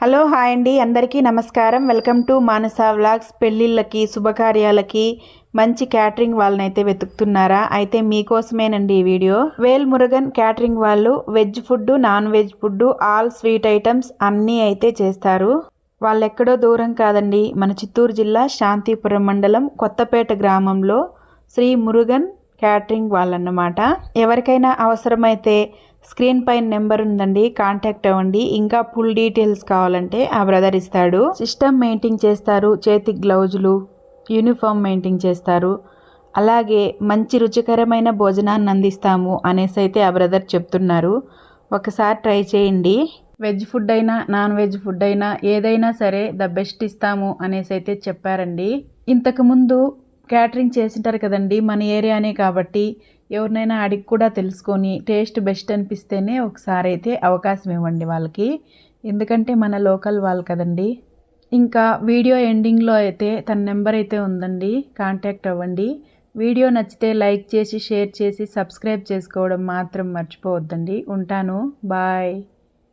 Hello hi అండి. అందరికీ నమస్కారం. Welcome to Manasa vlogs. పెళ్ళిళ్ళకి శుభకార్యాలకి మంచి క్యాటరింగ్ వాళ్ళనైతే వెతుకుతున్నారా? అయితే మీకోసమేనండి ఈ వీడియో. వేల్ మురుగన్ క్యాటరింగ్ వాళ్ళు veg food non veg food all sweet items అన్నీ అయితే చేస్తారు. వాళ్ళు ఎక్కడో దూరం కాదండి. మన చిత్తూరు జిల్లా శాంతిపురం మండలం కొత్తపేట గ్రామంలో శ్రీ మురుగన్ క్యాటరింగ్ వాళ్ళన్నమాట. ఎవరికైనా అవసరమైతే స్క్రీన్ పైన నెంబర్ ఉందండి కాంటాక్ట్ అవ్వండి. ఇంకా ఫుల్ డీటెయిల్స్ కావాలంటే ఆ బ్రదర్ ఇస్తాడు. సిస్టమ్ మెయింటైన్ చేస్తారు చేతికి గ్లౌజులు యూనిఫామ్ మెయింటైన్ చేస్తారు. అలాగే మంచి రుచికరమైన భోజనాన్ని అందిస్తాము అనేసి అయితే ఆ బ్రదర్ చెప్తున్నారు. ఒకసారి ట్రై చేయండి. వెజ్ ఫుడ్ అయినా నాన్ వెజ్ ఫుడ్ అయినా ఏదైనా సరే ద బెస్ట్ ఇస్తాము అనేసి అయితే చెప్పారండి. ఇంతకుముందు క్యాటరింగ్ చేసింటారు కదండి మన ఏరియానే కాబట్టి ఎవరినైనా అడిగి కూడా తెలుసుకొని టేస్ట్ బెస్ట్ అనిపిస్తేనే ఒకసారి అయితే అవకాశం ఇవ్వండి వాళ్ళకి. ఎందుకంటే మన లోకల్ వాళ్ళు కదండి. ఇంకా వీడియో ఎండింగ్లో అయితే తన నెంబర్ అయితే ఉందండి కాంటాక్ట్ అవ్వండి. వీడియో నచ్చితే లైక్ చేసి షేర్ చేసి సబ్స్క్రైబ్ చేసుకోవడం మాత్రం మర్చిపోవద్దండి. ఉంటాను. బాయ్.